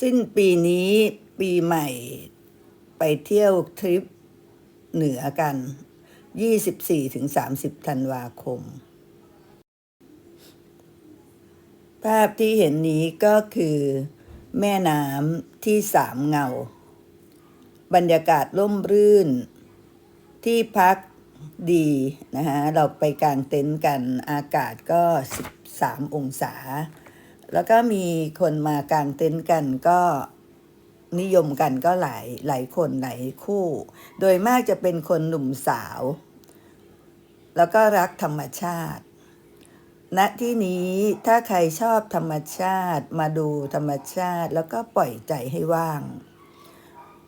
สิ้นปีนี้ปีใหม่ไปเที่ยวทริปเหนือกัน 24-30 ธันวาคม ภาพที่เห็นนี้ก็คือแม่น้ำที่สามเงา บรรยากาศร่มรื่น ที่พักดีนะฮะ เราไปกางเต็นท์กันอากาศก็ 13 องศา แล้วก็มีคนมากางเต็นท์กันก็นิยมกันก็หลายหลายคนหลายคู่ โดยมากจะเป็นคนหนุ่มสาว แล้วก็รักธรรมชาติณที่นี้ถ้าใครชอบธรรมชาติมาดูธรรมชาติแล้วก็ปล่อยใจให้ว่าง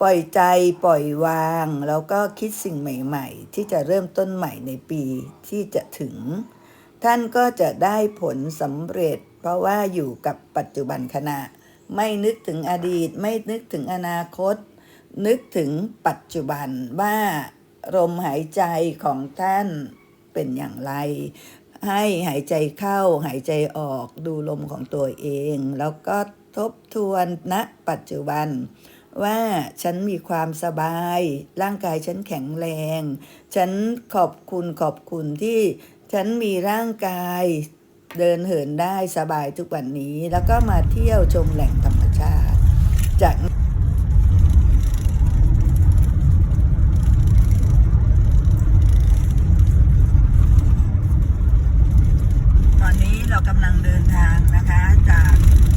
ปล่อยใจปล่อยวาง แล้วก็คิดสิ่งใหม่ๆ ที่จะเริ่มต้นใหม่ในปีที่จะถึง ท่านก็จะได้ผลสำเร็จ เพราะว่าอยู่กับปัจจุบันขณะ ไม่นึกถึงอดีต ไม่นึกถึงอนาคต นึกถึงปัจจุบันว่าลมหายใจของท่านเป็นอย่างไร ให้หายใจเข้าหายใจออกดูลมของตัวเอง แล้วก็ทบทวนณปัจจุบัน ว่าฉันมีความสบาย ร่างกายฉันแข็งแรง ฉันขอบคุณขอบคุณที่ ฉันมีร่างกาย เดินเหินได้สบายทุกวันนี้ แล้วก็มาเที่ยวชมแหล่งธรรมชาติ จากตอนนี้เรากำลังเดินทางนะคะจาก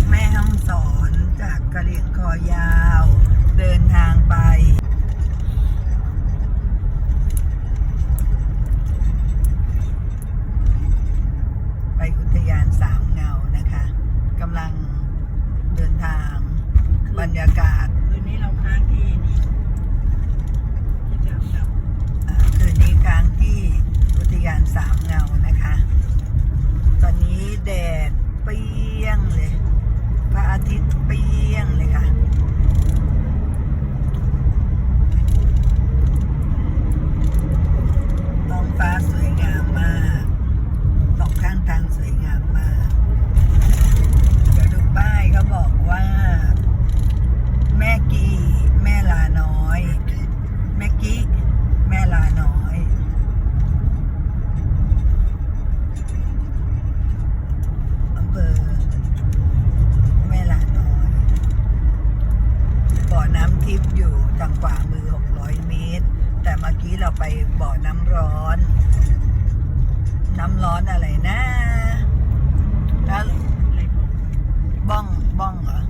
แม่ห้องสอนจากกะเหรี่ยงคอยาว เดินทางไปอุทยานสามเงานะคะกำลังเดินทางบรรยากาศ คืนนี้เราค้างที่นี่ที่จะกลับ อ่าคืนนี้ค้างที่อุทยานสามเงานะคะ ตอนนี้แดดเปรี้ยงเลย พระอาทิตย์เปรี้ยงเลยค่ะ ท้องฟ้าสวยงามมากสองข้างทางสวยงามมากเดี๋ยวดูป้ายเขาบอกว่า แม่กีแม่ลาน้อย แม่กี้แม่ลาน้อยอำเภอแม่ลาน้อยบ่อน้ำทิพย์อยู่ทางขวามือ 600 เมตร แต่เมื่อกี้เราไปบ่อน้ำร้อน น้ำร้อนอะไรนะแล้ว อะไรพวก บ้องบ้องเหรอ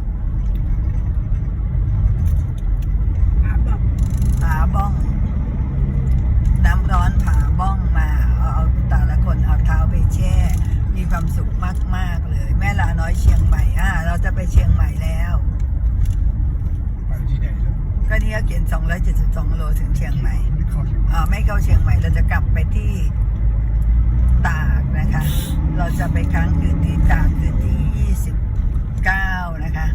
ขาบอก ผาบ้อง น้ำร้อนผาบ้องมาเอาเอาแต่ละคนเอาเท้าไปแช่ มีความสุขมาก ๆ เลย แม่ลาน้อยเชียงใหม่อ่าเราจะไปเชียงใหม่แล้ว ไปที่ไหนแล้ว ก็นี่ก็เขียน272โลถึงเชียงใหม่ ไม่เข้าเชียงใหม่ อ่าไม่ เข้าเชียงใหม่เราจะกลับไปที่ตากนะคะ เราจะไปค้างคืนที่ตากคืนที่ 29 นะคะ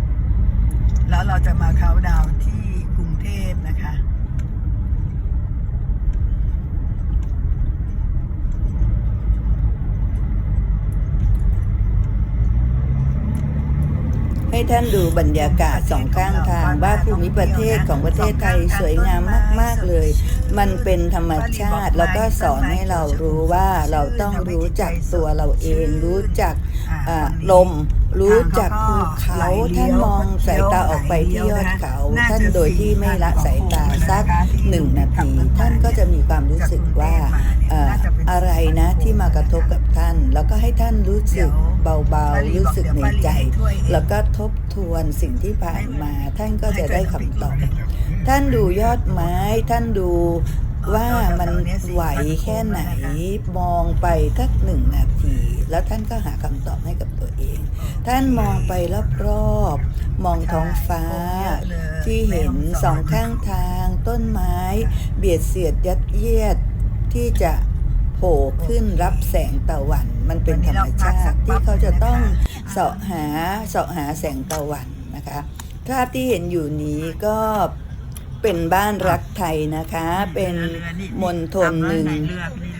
แล้วเราจะมาเขาดาวที่กรุงเทพนะคะ ให้ท่านดูบรรยากาศสองข้างทาง ว่าภูมิประเทศของประเทศไทยสวยงามมาก ๆเลย มันเป็นธรรมชาติแล้วก็สอนให้เรารู้ว่าเราต้องรู้จักตัวเราเอง รู้จักลม รู้จักภูเขาท่านมองสายตาออกไปที่ยอดเขา ท่านโดยที่ไม่ละสายตาสักหนึ่งนาทีท่านก็ากระทบกับท่าน แล้วก็ให้ท่านรู้สึกเบาๆ รู้สึกในใจ แล้วก็ทบทวนสิ่งที่ผ่านมา ท่านก็จะได้คำตอบ ท่านดูยอดไม้ ท่านดูว่ามันไหวแค่ไหน มองไปทักหนึ่งนาที แล้วท่านก็หาคำตอบให้กับตัวเอง ท่านมองไปรอบๆ มองท้องฟ้า ที่เห็นสองข้างทาง ต้นไม้ เบียดเสียดยัดเยียดที่จะ โผล่ขึ้นรับแสงตะวัน มันเป็นธรรมชาติที่เขาจะต้องเสาะหาเสาะหาแสงตะวันนะคะภาพที่เห็นอยู่นี้ก็เป็นบ้านรักไทยนะคะ เป็นมณฑลหนึ่ง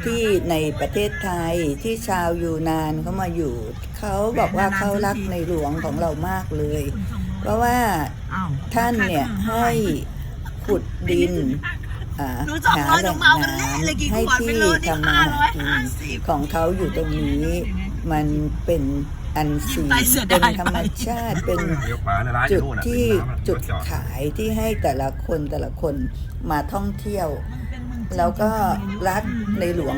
ที่ในประเทศไทยที่ชาวยูนานเขามาอยู่ เขาบอกว่าเขารักในหลวงของเรามากเลยคุณส่งโลเพราะว่าอ้าวท่านเนี่ยให้ขุดดินอ่า หนูสองหาร้อยแหหนูล่งเมากันแน่เลยกี่น้ำให้ขวดไปที่เลยนี่ทำมาห้าหาร้อยกินห้าสิบของเขาอยู่ตรงนี้มันเป็นอันซีนไปเสียเป็นดายไปธรรมชาติเป็นเดี๋ยวขวาในร้านอจุยู่ดนู่นน่ะที่ริมน้ำน่ะจุดรถจอขายที่ให้แต่ละคนแต่ละคนมาท่องเที่ยว แล้วก็รักในหลวง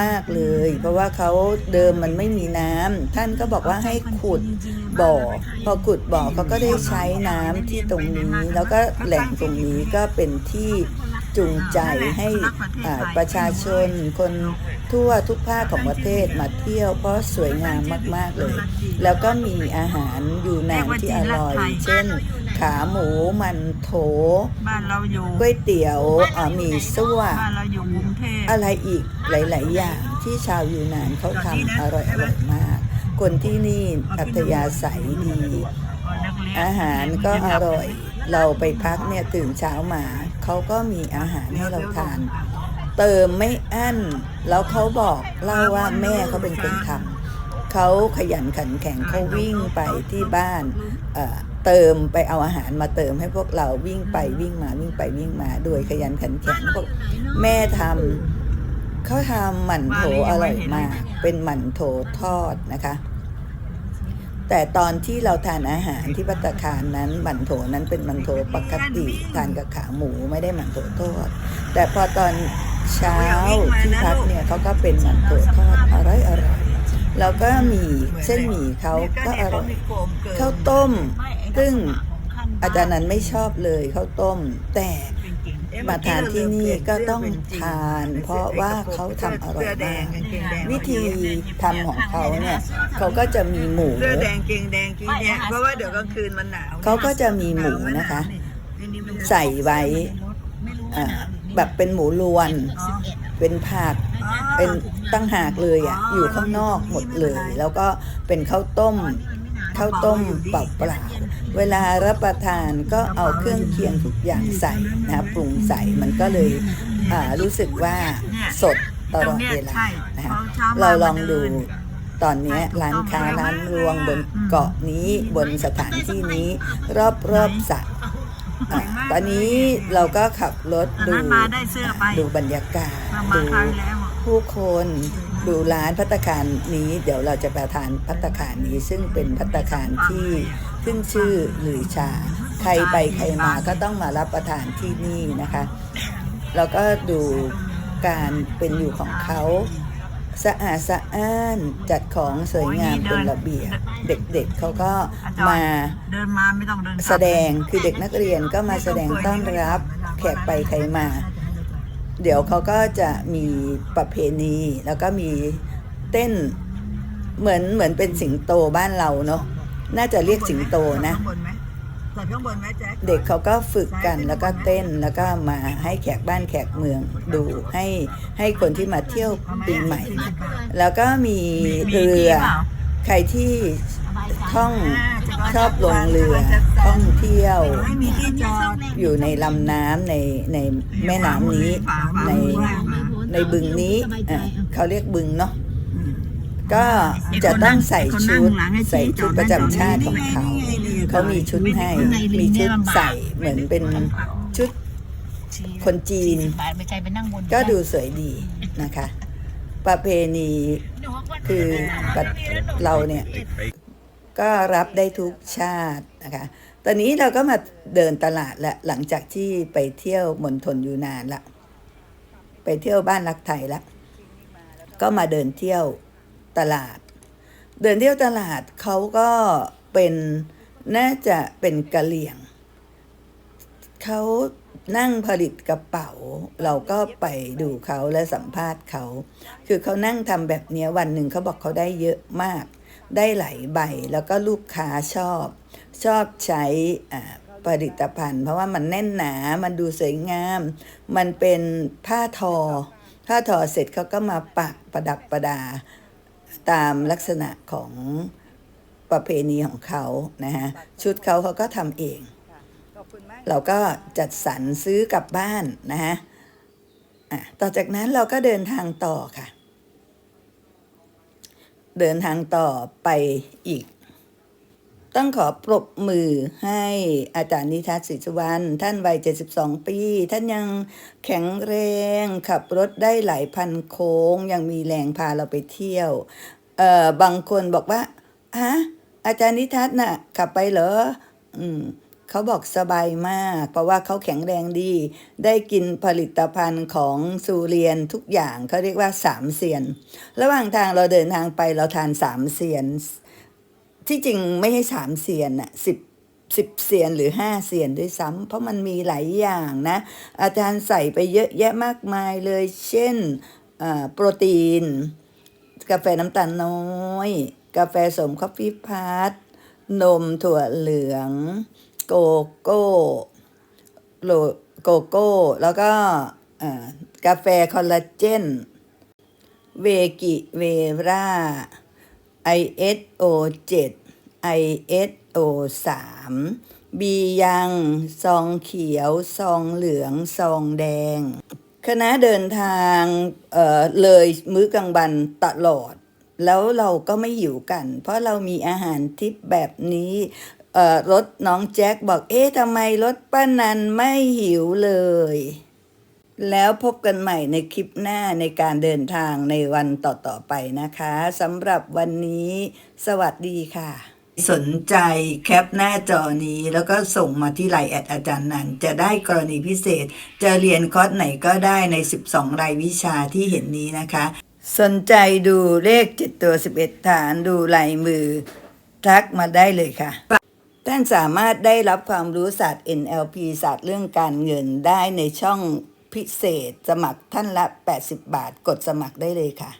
มาก ๆเลย เพราะว่าเขาเดิมมันไม่มีน้ำท่านก็บอกว่าให้ขุดบ่อ พอขุดบ่อเขาก็ได้ใช้น้ำที่ตรงนี้ แล้วก็แหล่งตรงนี้ก็เป็นที่ จูงใจให้ประชาชนคนทั่วทุกภาคของประเทศมาเที่ยวเพราะสวยงามมาก ๆ เลย แล้วก็มีอาหารอยู่นานที่อร่อย เช่น ขาหมูมันโถก๋วยเตี๋ยวหมีซั่วบ้านเราอยู่กรุงเทพอะไรอีกหลาย ๆ อย่างที่ชาวยูนานเขาทำอร่อยอร่อยมาก คนที่นี่อัธยาศัยดี อาหารก็อร่อย เราไปพักเนี่ยตื่นเช้ามาเขาก็มีอาหารให้เราทาน เติมไม่อั้น แล้วเขาบอกเล่าว่าแม่เขาเป็นคนทำเขาขยันขันแข็งเขาวิ่งไปที่บ้านเเติมไปเอาอาหารมาเติมให้พวกเราวิ่งไปวิ่งมาวิ่งไปวิ่งมาโดยขยันขันแข็งบอกแม่ทำเขาทำหมั่นโถอร่อยมาก เป็นหมั่นโถทอดนะคะ แต่ตอนที่เราทานอาหารที่ปัตตาคารนั้นหมั่นโถนั้นเป็นหมั่นโถปกติทานกับขาหมูไม่ได้หมั่นโถทอด แต่พอตอนเช้าที่พักเนี่ยเขาก็เป็นหมั่นโถทอดอร่อยอร่อยแล้วก็มีเส้นหมี่เขาก็อร่อยข้าวต้ม ซึ่งอาจารย์นั้นไม่ชอบเลยข้าวต้มแต่ มาทานที่นี่ก็ต้องทาน เพราะว่าเขาทำอร่อยมากวิธีทำของเขาเนี่ยเขาก็จะมีหมูเสื้อแดงเกงแดงกีเนี่ยเพราะว่าเดี๋ยวกลางคืนมันหนาวเขาก็จะมีหมูนะคะ ใส่ไว้อ่าแบบเป็นหมูลวน เป็นผักเป็นตั้งหากเลยอะอยู่ข้างนอกหมดเลย แล้วก็เป็นข้าวต้ม ข้าวต้มเปล่าๆเวลารับประทานก็เอาเครื่องเคียงทุกอย่างใส่นะปรุงใส่มันก็เลยอ่ารู้สึกว่าสดตลอดเวลานะคะเราลองดูตอนนี้ร้านค้าร้านรวงบนเกาะนี้บนสถานที่นี้ รอบรอบๆสระอะตอนนี้เราก็ขับรถตอนดูนั้นมาได้เสื้อไปดูบรรยากาศเรามาดูครั้งแล้วอะผู้คน ดูร้านพัตตาคารนี้ เดี๋ยวเราจะไปทานพัตตาคารนี้ ซึ่งเป็นพัตตาคารที่ขึ้นชื่อหรือชา ใครไปใครมาก็ต้องมารับประทานที่นี่นะคะแล้วก็ดูการเป็นอยู่ของเขาสะอาดสะอ้านจัดของสวยงามเป็นระเบียบเด็กๆเขาก็มาเดินมาไม่ต้องเดินแสดงคือเด็กนักเรียนก็มาแสดงต้อนรับแขกไปใครมา เดี๋ยวเขาก็จะมีประเพณี แล้วก็มีเต้นเหมือนเหมือนเป็นสิงโตบ้านเราเนาะน่าจะเรียกสิงโตนะข้างบนไหมใส่ข้างบนไหมแจ๊คเด็กเขาก็ฝึกกันแล้วก็เต้นแล้วก็มาให้แขกบ้านแขกเมืองดูให้ให้คนที่มาเที่ยวปีใหม่ แล้วก็มีเรือใครที่ ท่องชอบลงเรือท่องเที่ยว ไม่มีที่จอดอยู่ในลำน้ำในในแม่น้ำนี้ ในในบึงนี้อะเขาเรียกบึงเนาะก็จะต้องใส่ชุดใส่ชุดประจำชาติของเขา เขามีชุดให้ มีชุดใส่เหมือนเป็นชุดคนจีนบาทไม่ใช่ไปนั่งบนก็ดูสวยดีนะคะ ประเพณีคือประเราเนี่ย ก็รับได้ทุกชาตินะคะ ตอนนี้เราก็มาเดินตลาดแล้วหลังจากที่ไปเที่ยวมณฑลยูนานละ ไปเที่ยวบ้านรักไทยละ ก็มาเดินเที่ยวตลาด เดินเที่ยวตลาดเขาก็เป็นน่าจะเป็นกะเหลี่ยง เขานั่งผลิตกระเป๋า เราก็ไปดูเขาและสัมภาษณ์เขา คือเขานั่งทำแบบนี้วันหนึ่งเขาบอกเขาได้เยอะมาก ได้หลายใบแล้วก็ลูกค้าชอบ ชอบใช้ผลิตภัณฑ์ เพราะว่ามันแน่นหนา มันดูสวยงาม มันเป็นผ้าทอ ผ้าทอเสร็จเขาก็มาปักประดับประดา ตามลักษณะของประเพณีของเขานะฮะชุดเขาเขาก็ทำเอง เราก็จัดสรรซื้อกลับบ้านนะฮะต่อจากนั้นเราก็เดินทางต่อค่ะ เดินทางต่อไปอีก ต้องขอปรบมือให้อาจารย์นิทัศน์ศรีสุวรรณท่านวัย 72 ปี ท่านยังแข็งแรง ขับรถได้หลายพันโค้ง ยังมีแรงพาเราไปเที่ยวเอ่อบางคนบอกว่าฮะอาจารย์นิทัศน์น่ะขับไปเหรอ อืม เขาบอกสบายมาก เพราะว่าเขาแข็งแรงดี ได้กินผลิตภัณฑ์ของซูเรียนทุกอย่างเขาเรียกว่าสามเสียน ระหว่างทางเราเดินทางไปเราทานสามเสียน ที่จริงไม่ใช่สามเสียนนะสิบสิบเสียนหรือห้าเสียนด้วยซ้ำเพราะมันมีหลายอย่างนะ อาจารย์ใส่ไปเยอะแยะมากมายเลย เช่นโปรตีน กาแฟน้ำตาลน้อย กาแฟสมคอฟฟี่พัทนมถั่วเหลือง โกโก้โลโกโก้ แล้วก็กาแฟคอลลาเจน เวกิเวรา ISO 7 ISO 3บียังซองเขียวซองเหลืองซองแดง คณะเดินทางเออเลยมื้อกลางวันตลอด แล้วเราก็ไม่หิวกัน เพราะเรามีอาหารทิปแบบนี้ รถน้องแจ็คบอกเอ๊ะทำไมรถป้านันไม่หิวเลย แล้วพบกันใหม่ในคลิปหน้าในการเดินทางในวันต่อๆไปนะคะสำหรับวันนี้ สวัสดีค่ะ สนใจแคปหน้าจอนี้แล้วก็ส่งมาที่ไลน์แอดอาจารย์นันจะได้กรณีพิเศษ จะเรียนคอร์สไหนก็ได้ใน 12 รายวิชาที่เห็นนี้นะคะ สนใจดูเลข7ตัว 11 ฐานดูลายมือทักมาได้เลยค่ะ ท่านสามารถได้รับความรู้ศาสตร์ NLP ศาสตร์เรื่องการเงินได้ในช่องพิเศษ สมัครท่านละ 80 บาท กดสมัครได้เลยค่ะ